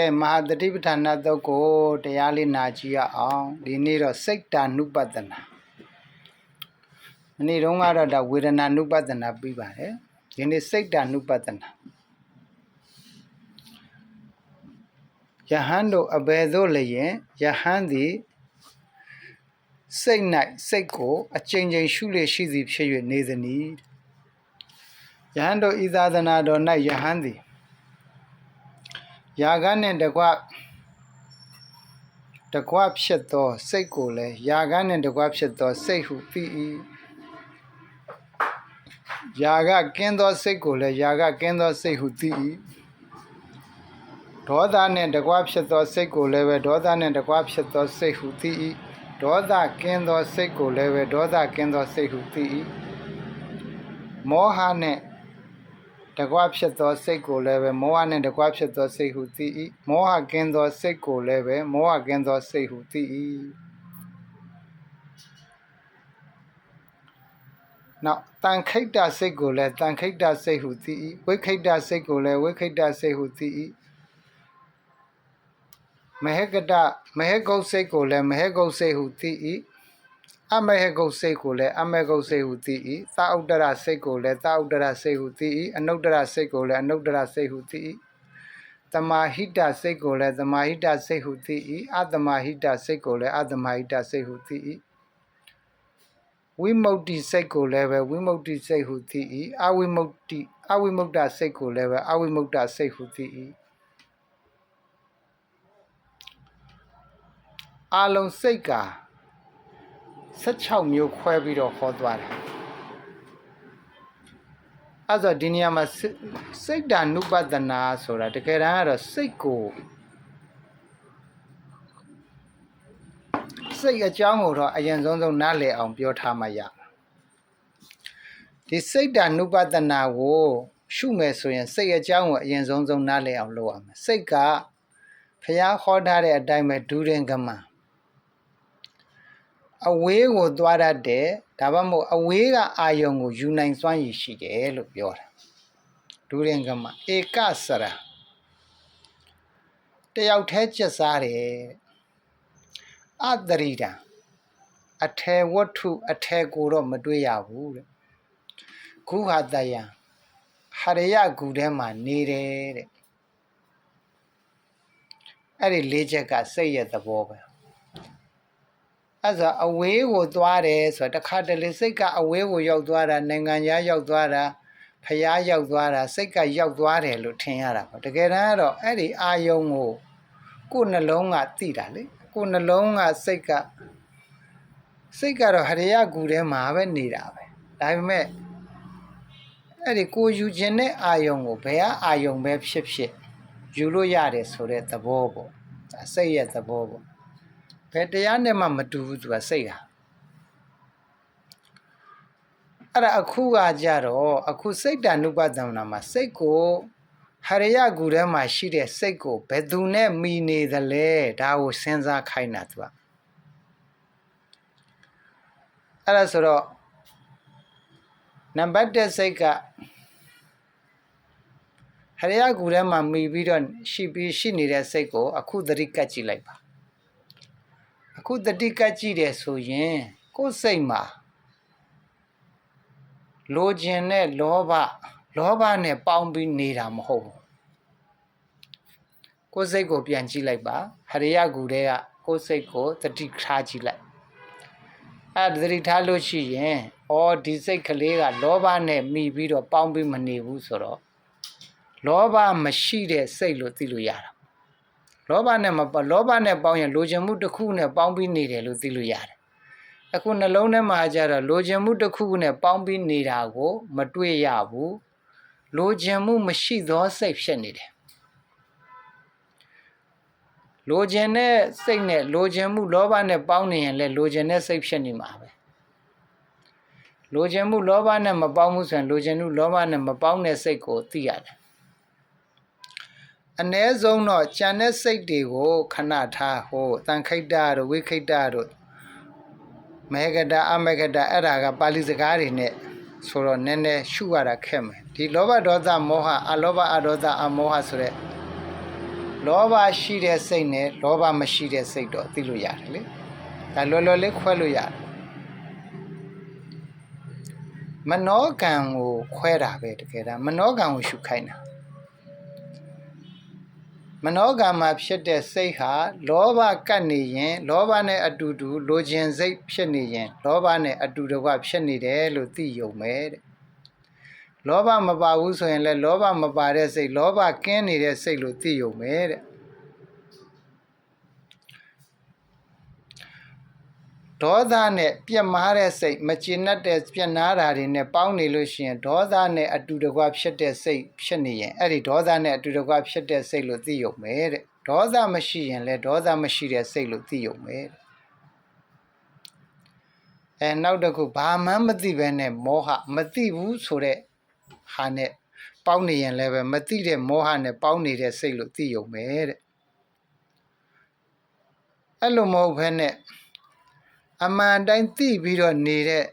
ကဲမဟာတတိပဋ္ဌာနာတုတ်ကိုတရားလေးနာကြည့်ရအောင်ဒီနေ့တော့စိတ်တာနုပတနာမနေ့တုန်းကတော့ဒါဝေဒနာနုပတနာပြီးပါတယ်ဒီနေ့စိတ်တာနုပတနာယဟန်တို့အဘယ်သို့လျင်ယဟန်သည်စိတ်၌စိတ်ကိုအကျဉ်းချင်းရှုလေရှိသည်ဖြစ်၍နေသနည်းယဟန်တို့ဤသာသနာတော်၌ယဟန်သည် ယာကနှင့်တကွတကွဖြစ်သောစိတ်ကိုလည်းယာကနှင့်တကွဖြစ်သောစိတ်ဟုသိ၏ယာကကင်းသောစိတ်ကိုလည်းယာကကင်းသောစိတ်ဟုသိ၏ဒေါသနှင့်တကွဖြစ်သောစိတ်ကိုလည်းပဲဒေါသနှင့်တကွဖြစ်သောစိတ်ဟုသိ၏ဒေါသကင်းသောစိတ်ကိုလည်းပဲဒေါသကင်းသောစိတ်ဟုသိ၏မောဟနှင့် တကွဖြစ်သောစိတ်ကိုလည်းပဲမောဟနှင့်တကွဖြစ်သောစိတ်ဟုသိ၏မောဟကင်းသောစိတ်ကိုလည်းပဲမောဟကင်းသောစိတ်ဟုသိ၏နောက်တန်ခိတ္တစိတ်ကိုလည်းတန်ခိတ္တစိတ်ဟုသိ၏ဝိခိတ္တစိတ်ကိုလည်းဝိခိတ္တစိတ်ဟုသိ၏မဟကတမဟကုတ်စိတ်ကိုလည်းမဟကုတ်စိတ်ဟုသိ၏ အမဟကုတ်စိတ်ကိုလည်းအမဟကုတ်စိတ်ဟုသိ၏သာဥတ္တရစိတ်ကိုလည်းသာဥတ္တရစိတ်ဟုသိ၏အနုတ္တရစိတ်ကိုလည်းအနုတ္တရစိတ်ဟုသိ၏တမာဟိတစိတ်ကိုလည်းတမာဟိတစိတ်ဟုသိ၏အတမာဟိတစိတ်ကိုလည်းအတမာဟိတစိတ်ဟုသိ၏ဝိမု ക്തി စိတ်ကိုလည်းပဲဝိမု ക്തി စိတ်ဟုသိ၏အဝိမု ക്തി အဝိမု ക്ത စိတ်ကိုလည်းပဲအဝိမု ക്ത စိတ်ဟုသိ၏အလုံးစိတ်က 16မျိုးခွဲပြီးတော့ဟောသွားတယ်အဲ့တော့ဒီနေရာမှာစိစိတ်ဓာနုပဒနာဆိုတာတကယ်တမ်းကတော့စိတ်ကိုစိတ်အကြောင်းကိုတော့အရင်ဆုံးဆုံးနားလည်အောင်ပြောထားမှရဒီစိတ်ဓာနုပဒနာကိုရှုမယ်ဆိုရင်စိတ်အကြောင်းကိုအရင်ဆုံးဆုံးနားလည်အောင်လုပ်ရမယ်စိတ်ကဖះဟောထားတဲ့အတိုင်းပဲဒူးရင်ကမှန် အဝေးကိုသွားတတ်တယ်ဒါမှမဟုတ်အဝေးကအာယုံကိုယူနိုင်စွမ်းရည်ရှိတယ်လို့ပြောတာဒူရင်ကမဧကစရတယောက်တည်းကျက်စားတယ်အတရိတံအထေဝတ္ထုအထေကိုတော့မတွေ့ရဘူးတဲ့ခုဟာတယံဟရယဂူထဲမှာနေတယ်တဲ့အဲ့ဒီလေးချက်ကစိတ်ရဲ့သဘောပဲ အဲ့ဆိုအဝေးကိုသွားတယ်ဆိုတော့တခါတလေစိတ်ကအဝေးကိုရောက်သွားတာနိုင်ငံခြားရောက်သွားတာဖျားရောက်သွားတာစိတ်ကရောက်သွားတယ်လို့ထင်ရတာပေါ့တကယ်တမ်းကတော့အဲ့ဒီအာယုံကိုကိုယ်နှလုံးကသိတာလေကိုယ်နှလုံးကစိတ်ကစိတ်ကတော့ဟရိယကူထဲမှာပဲနေတာပဲဒါပေမဲ့အဲ့ဒီကိုယူခြင်းတဲ့အာယုံကိုဘယ်ကအာယုံပဲဖြစ်ဖြစ်ယူလို့ရတယ်ဆိုတဲ့သဘောပေါ့စိတ်ရဲ့သဘောပေါ့ ဘယ်တရားနဲ့မှမတူဘူးသူကစိတ်ဟာအဲ့ဒါအခုကကြတော့အခုစိတ်တ ानु ပဒနာမှာစိတ်ကိုဟရိယဂူထဲမှာရှိတဲ့စိတ်ကိုဘယ်သူနဲ့မိနေသလဲဒါကိုစဉ်းစားခိုင်းတာသူကအဲ့ဒါဆိုတော့နံပါတ်1စိတ်ကဟရိယဂူထဲမှာမိပြီးတော့ရှိပြီးရှိနေတဲ့စိတ်ကိုအခုသတိကတ်ကြည့်လိုက်ပါအ ခုတတိကကြည့်တယ်ဆိုရင်ကိုယ်စိတ်မှာလိုချင်တဲ့လောဘလောဘနဲ့ပေါင်းပြီးနေတာမဟုတ်ဘူးကိုယ်စိတ်ကိုပြန်ကြည့်လိုက်ပါဟရိယကူတဲ့ကကိုယ်စိတ်ကိုတတိထားကြည့်လိုက်အဲ့တတိထားလို့ရှိရင်ဩဒီစိတ်ကလေးကလောဘနဲ့မိပြီးတော့ပေါင်းပြီးမနေဘူးဆိုတော့လောဘမရှိတဲ့စိတ်လို့သိလို့ရတာ လောဘနဲ့မလောဘနဲ့ပေါင်းရင်လိုချင်မှုတစ်ခုနဲ့ပေါင်းပြီးနေတယ်လို့သိလို့ရတယ်အခုနှလုံးထဲမှာကျတော့လိုချင်မှုတစ်ခုနဲ့ပေါင်းပြီးနေတာကို မတွေ့ရဘူးလိုချင်မှုမရှိသောစိတ်ဖြစ်နေတယ်လိုချင်တဲ့စိတ်နဲ့လိုချင်မှုလောဘနဲ့ပေါင်းနေရင်လည်းလိုချင်တဲ့စိတ်ဖြစ်နေမှာပဲလိုချင်မှုလောဘနဲ့မပေါင်းဘူးဆိုရင်လိုချင်မှုလောဘနဲ့မပေါင်းတဲ့စိတ်ကိုသိရတယ် အ ਨੇ ဆုံးတော့ကြံတဲ့စိတ်တွေကိုခဏထားဟိုတန်ခိတ္တတို့ဝိခိတ္တတို့မေဂဒအမေဂဒအဲ့ဒါကပါဠိစကားတွေနဲ့ဆိုတော့နည်းနည်းရှုရတာခက်မယ်ဒီလောဘဒေါသမောဟအလောဘအဒေါသအမောဟဆိုတဲ့လောဘရှိတဲ့စိတ်နဲ့လောဘမရှိတဲ့စိတ်တော့သိလို့ရတယ်လေဒါလွယ်လွယ်လေးခွဲလို့ရတယ်မနောကံကိုခွဲတာပဲတကယ်ဒါမနောကံကိုရှုခိုင်းတာ မနောကံမှာဖြစ်တဲ့စိတ်ဟာလောဘကပ်နေရင်လောဘနဲ့အတူတူလိုချင်စိတ်ဖြစ်နေရင်လောဘနဲ့အတူတကွဖြစ်နေတယ်လို့သိယုံမယ်တဲ့လောဘမပါဘူးဆိုရင်လည်းလောဘမပါတဲ့စိတ်လောဘကင်းနေတဲ့စိတ်လို့သိယုံမယ်တဲ့ ဒေါသနဲ့ပြက်မားတဲ့စိတ်မကျေနပ်တဲ့ပြက်နားတာတွေနဲ့ပေါင်းနေလို့ရှိရင်ဒေါသနဲ့အတူတကွဖြစ်တဲ့စိတ်ဖြစ်နေရင်အဲ့ဒီဒေါသနဲ့အတူတကွဖြစ်တဲ့စိတ်လို့သိယုံမယ်တဲ့ဒေါသမရှိရင်လည်းဒေါသမရှိတဲ့စိတ်လို့သိယုံမယ်တဲ့အဲနောက်တစ်ခုဘာမှမသိဘဲနဲ့မောဟမသိဘူးဆိုတဲ့ဟာနဲ့ပေါင်းနေရင်လည်းပဲမသိတဲ့မောဟနဲ့ပေါင်းနေတဲ့စိတ်လို့သိယုံမယ်တဲ့အဲ့လိုမဟုတ်ဘဲနဲ့ အမှန်တိုင်းသိပြီးတော့နေတဲ့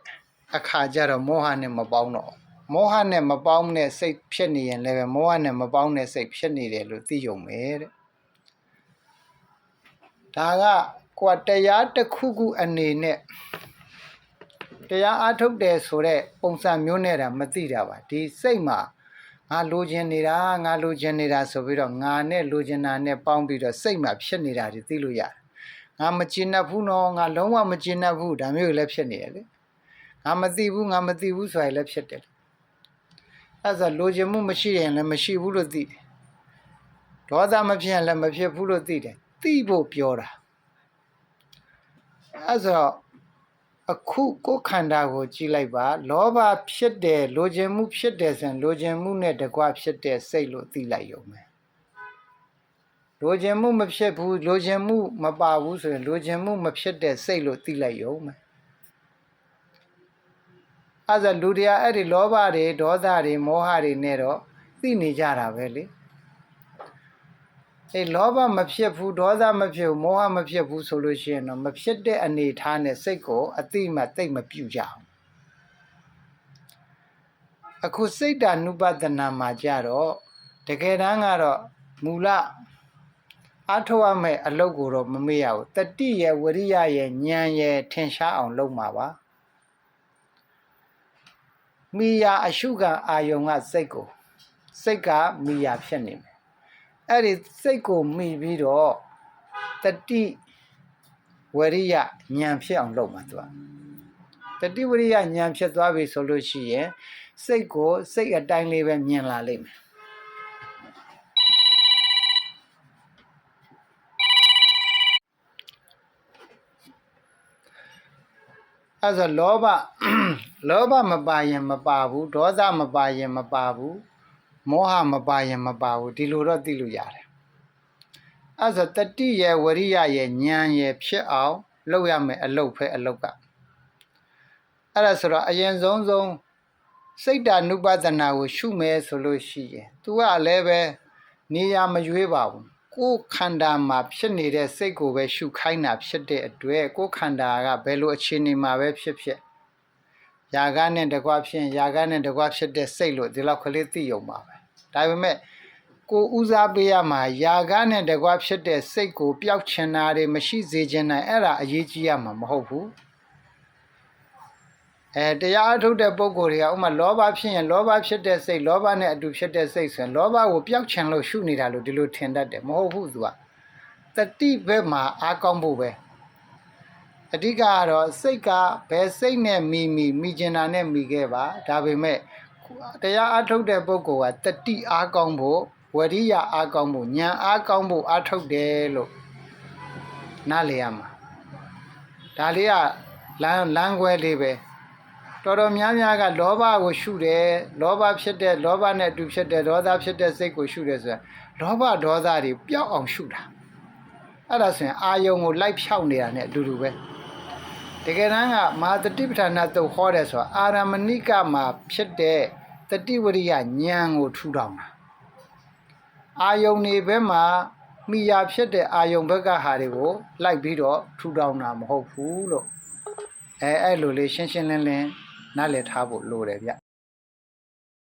အခါကျတော့မောဟနဲ့မပေါင်းတော့မောဟနဲ့မပေါင်းတဲ့စိတ်ဖြစ်နေရင်လည်းပဲမောဟနဲ့မပေါင်းတဲ့စိတ်ဖြစ်နေတယ်လို့သိယုံမယ်တဲ့ဒါကကိုယ်တရားတစ်ခုခုအနေနဲ့တရားအားထုတ်တယ်ဆိုတော့ပုံစံမျိုးနဲ့တာမသိတာပါဒီစိတ်မှာငါလိုချင်နေတာငါလိုချင်နေတာဆိုပြီးတော့ငါနဲ့လိုချင်တာနဲ့ပေါင်းပြီးတော့စိတ်မှာဖြစ်နေတာတွေသိလို့ရတယ် ငါမကျင်납ဘူးနော်ငါလုံးဝမကျင်납ဘူးဒါမျိုးလည်းဖြစ်နေရလေငါမသိဘူးငါမသိဘူးဆိုရင်လည်းဖြစ်တယ်အဲ့ဒါလိုချင်မှုမရှိရင်လည်းမရှိဘူးလို့သိတယ်ဒေါသမဖြစ်ရင်လည်းမဖြစ်ဘူးလို့သိတယ်သိဖို့ပြောတာအဲ့ဆိုအခုကိုယ်ခန္ဓာကိုကြည့်လိုက်ပါ လောဘဖြစ်တယ်လိုချင်မှုဖြစ်တယ်ဆိုရင်လိုချင်မှုနဲ့တကွဖြစ်တဲ့စိတ်လို့သိလိုက်ရုံပဲ လိုချင်မှုမဖြစ်ဘူးလိုချင်မှုမပါဘူးဆိုရင်လိုချင်မှုမဖြစ်တဲ့စိတ်လို့သိလိုက်ရုံပဲအဲ့ဒါလူတွေကအဲ့ဒီလောဘတွေဒေါသတွေမောဟတွေနဲ့တော့သိနေကြတာပဲလေအဲလောဘမဖြစ်ဘူးဒေါသမဖြစ်ဘူးမောဟမဖြစ်ဘူးဆိုလို့ရှိရင်တော့မဖြစ်တဲ့အနေထားနဲ့စိတ်ကိုအတိမသိမ့်မပြုတ်ကြအောင်အခုစိတ်တ ानु ပဒနာမှာကြတော့တကယ်တမ်းကတော့မူလ အထောက်အမဲ့အလုပ်ကိုတော့မမေ့ရဘူးတတိယဝရိယရဲ့ဉာဏ်ရဲ့ထင်ရှားအောင်လုပ်မှာပါမိယာအရှုခံအာယုံကစိတ်ကိုစိတ်ကမိယာဖြစ်နေမယ်အဲ့ဒီစိတ်ကိုမိပြီးတော့တတိဝရိယဉာဏ်ဖြစ်အောင်လုပ်မှာသူကတတိဝရိယဉာဏ်ဖြစ်သွားပြီဆိုလို့ရှိရင်စိတ်ကိုစိတ်အတိုင်းလေးပဲမြင်လာလိမ့်မယ် အဲ့ဆိုလောဘလောဘမပါရင်မပါဘူးဒေါသမပါရင်မပါဘူးမောဟမပါရင်မပါဘူးဒီလိုတော့သိလို့ရတယ်အဲ့ဆိုတတိရဲ့ဝရိယရဲ့ဉာဏ်ရဲ့ဖြစ်အောင်လုပ်ရမယ်အလုပ်ဖဲအလုပ်ကအဲ့ဒါဆိုတော့အရင်ဆုံးဆုံးစိတ်ဓာနုပဒနာကိုရှုမယ်ဆိုလို့ရှိရင် तू ကလည်းပဲနေရာမရွေးပါဘူး ကိုယ်ခန္ဓာမှာဖြစ်နေတဲ့စိတ်ကိုပဲရှုခိုင်းတာဖြစ်တဲ့အတွက်ကိုယ်ခန္ဓာကဘယ်လိုအခြေအနေမှာပဲဖြစ်ဖြစ်ຢာကနဲ့တကွဖြစ်ရင်ຢာကနဲ့တကွဖြစ်တဲ့စိတ်လို့ဒီလောက်ကလေးသိုံပါပဲဒါပေမဲ့ကိုဦးစားပေးရမှာຢာကနဲ့တကွဖြစ်တဲ့စိတ်ကိုပျောက်ချင်တာတွေမရှိစေချင်နိုင်အဲ့ဒါအရေးကြီးရမှာမဟုတ်ဘူး အဲတရားအထုတ်တဲ့ပုံကိုယ်တွေကဥမာလောဘဖြစ်ရင်လောဘဖြစ်တဲ့စိတ်လောဘနဲ့အတူဖြစ်တဲ့စိတ်ဆိုရင်လောဘကိုပျောက်ချင်လို့ရှုနေတာလို့ဒီလိုထင်တတ်တယ်မဟုတ်ဘူးသူကတတိဘက်မှာအားကောင်းဖို့ပဲအဓိကကတော့စိတ်ကဘယ်စိတ်နဲ့မိမိမိကျင်တာနဲ့မိခဲ့ပါဒါပေမဲ့တရားအထုတ်တဲ့ပုဂ္ဂိုလ်ကတတိအားကောင်းဖို့ဝရိယအားကောင်းဖို့ဉာဏ်အားကောင်းဖို့အားထုတ်တယ်လို့နားလည်ရမှာဒါလေးကလမ်းလမ်းခွဲလေးပဲ တော်တော်များများကလောဘကိုရှုတယ်လောဘဖြစ်တဲ့လောဘနဲ့အတူဖြစ်တဲ့ဒေါသဖြစ်တဲ့စိတ်ကိုရှုတယ်ဆိုတာလောဘဒေါသတွေပျောက်အောင်ရှုတာအဲ့ဒါဆိုရင်အာယုံကိုလိုက်ဖြောက်နေတာ ਨੇ အတူတူပဲတကယ်တမ်းကမဟာတတိပဋ္ဌာနာတုတ်ဟောတယ်ဆိုတာအာရမဏိကမှာဖြစ်တဲ့တတိဝရိယဉာဏ်ကိုထူထောင်တာအာယုန်နေဘက်မှာမိယာဖြစ်တဲ့အာယုန်ဘက်ကဟာတွေကိုလိုက်ပြီးတော့ထူထောင်တာမဟုတ်ဘူးလို့အဲအဲ့လိုလေးရှင်းရှင်းလင်းလင်း နားလည်ထားဖို့လိုတယ်ဗျ